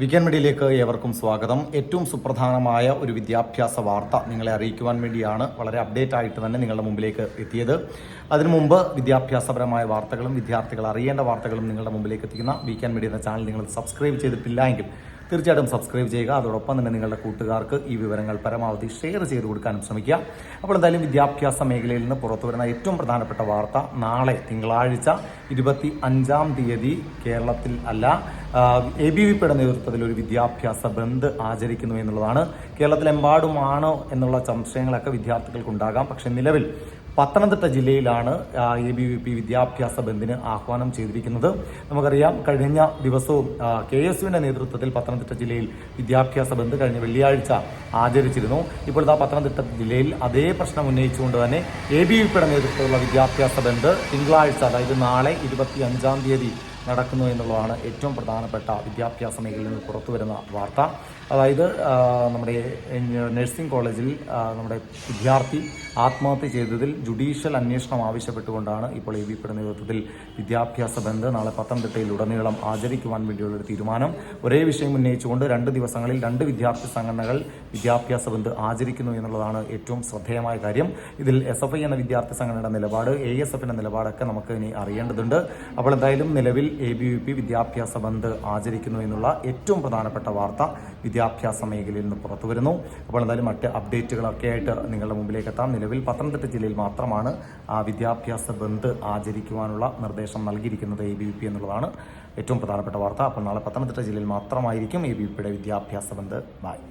Weekend മീഡിയയിലേക്ക് ഏവർക്കും സ്വാഗതം. ഏറ്റവും സുപ്രധാനമായ ഒരു വിദ്യാഭ്യാസ വാർത്ത നിങ്ങളെ അറിയിക്കുവാൻ വേണ്ടിയാണ് വളരെ അപ്ഡേറ്റ് ആയിട്ട് തന്നെ നിങ്ങളുടെ മുമ്പിലേക്ക് എത്തിയത്. അതിനു മുമ്പ് വിദ്യാഭ്യാസപരമായ വാർത്തകളും വിദ്യാർത്ഥികൾ അറിയേണ്ട വാർത്തകളും നിങ്ങളുടെ മുമ്പിലേക്ക് എത്തിക്കുന്ന വീക്കെൻഡ് മീഡിയ എന്ന ചാനൽ നിങ്ങൾ സബ്സ്ക്രൈബ് ചെയ്തിട്ടില്ല എങ്കിൽ തീർച്ചയായിട്ടും സബ്സ്ക്രൈബ് ചെയ്യുക. അതോടൊപ്പം തന്നെ നിങ്ങളുടെ കൂട്ടുകാർക്ക് ഈ വിവരങ്ങൾ പരമാവധി ഷെയർ ചെയ്ത് കൊടുക്കാനും ശ്രമിക്കുക. അപ്പോൾ എന്തായാലും വിദ്യാഭ്യാസ മേഖലയിൽ നിന്ന് പുറത്തു വരുന്ന ഏറ്റവും പ്രധാനപ്പെട്ട വാർത്ത നാളെ തിങ്കളാഴ്ച ഇരുപത്തി അഞ്ചാം തീയതി കേരളത്തിൽ അല്ല എ ബി വി പിയുടെ നേതൃത്വത്തിൽ ഒരു വിദ്യാഭ്യാസ ബന്ദ് ആചരിക്കുന്നു എന്നുള്ളതാണ്. കേരളത്തിലെമ്പാടുമാണോ എന്നുള്ള സംശയങ്ങളൊക്കെ വിദ്യാർത്ഥികൾക്കുണ്ടാകാം. പക്ഷെ നിലവിൽ പത്തനംതിട്ട ജില്ലയിലാണ് എ ബി വി പി വിദ്യാഭ്യാസ ബന്ദിന് ആഹ്വാനം ചെയ്തിരിക്കുന്നത്. നമുക്കറിയാം കഴിഞ്ഞ ദിവസവും കെ എസ് യുവിന്റെ നേതൃത്വത്തിൽ പത്തനംതിട്ട ജില്ലയിൽ വിദ്യാഭ്യാസ ബന്ദ് കഴിഞ്ഞ വെള്ളിയാഴ്ച ആചരിച്ചിരുന്നു. ഇപ്പോൾ ഇതാ പത്തനംതിട്ട ജില്ലയിൽ അതേ പ്രശ്നം ഉന്നയിച്ചുകൊണ്ട് തന്നെ എ ബി വി പിയുടെ നേതൃത്വത്തിലുള്ള വിദ്യാഭ്യാസ ബന്ദ് തിങ്കളാഴ്ച അതായത് നാളെ ഇരുപത്തി അഞ്ചാം തീയതി നടക്കുന്നു എന്നുള്ളതാണ് ഏറ്റവും പ്രധാനപ്പെട്ട വിദ്യാഭ്യാസ മേഖലയിൽ നിന്ന് പുറത്തു വരുന്ന വാർത്ത. അതായത് നമ്മുടെ നഴ്സിംഗ് കോളേജിൽ നമ്മുടെ വിദ്യാർത്ഥി ആത്മഹത്യ ചെയ്തതിൽ ജുഡീഷ്യൽ അന്വേഷണം ആവശ്യപ്പെട്ടുകൊണ്ടാണ് ഇപ്പോൾ എ ബി പിയുടെ നേതൃത്വത്തിൽ വിദ്യാഭ്യാസ ബന്ദ് നാളെ പത്തനംതിട്ടയിൽ ഉടനീളം ആചരിക്കുവാൻ വേണ്ടിയുള്ള ഒരു തീരുമാനം. ഒരേ വിഷയം ഉന്നയിച്ചുകൊണ്ട് രണ്ട് ദിവസങ്ങളിൽ രണ്ട് വിദ്യാർത്ഥി സംഘടനകൾ വിദ്യാഭ്യാസ ബന്ദ് ആചരിക്കുന്നു എന്നുള്ളതാണ് ഏറ്റവും ശ്രദ്ധേയമായ കാര്യം. ഇതിൽ എസ് എഫ് ഐ എന്ന വിദ്യാർത്ഥി സംഘടനയുടെ നിലപാട് എ എസ് എഫിന്റെ നിലപാടൊക്കെ നമുക്ക് ഇനി അറിയേണ്ടതുണ്ട്. അപ്പോൾ എന്തായാലും നിലവിൽ എ ബി വി പി വിദ്യാഭ്യാസ ബന്ദ് ആചരിക്കുന്നു എന്നുള്ള ഏറ്റവും പ്രധാനപ്പെട്ട വാർത്ത വിദ്യാഭ്യാസ മേഖലയിൽ നിന്ന് പുറത്തു വരുന്നു. അപ്പോൾ എന്തായാലും മറ്റ് അപ്ഡേറ്റുകളൊക്കെ ആയിട്ട് നിങ്ങളുടെ മുമ്പിലേക്ക് എത്താം. നിലവിൽ പത്തനംതിട്ട ജില്ലയിൽ മാത്രമാണ് ആ വിദ്യാഭ്യാസ ബന്ദ് ആചരിക്കുവാനുള്ള നിർദ്ദേശം നൽകിയിരിക്കുന്നത് എ ബി പി എന്നുള്ളതാണ് ഏറ്റവും പ്രധാനപ്പെട്ട വാർത്ത. അപ്പോൾ നാളെ പത്തനംതിട്ട ജില്ലയിൽ മാത്രമായിരിക്കും എ ബി വി പിയുടെ വിദ്യാഭ്യാസ ബന്ദ്. ബായ്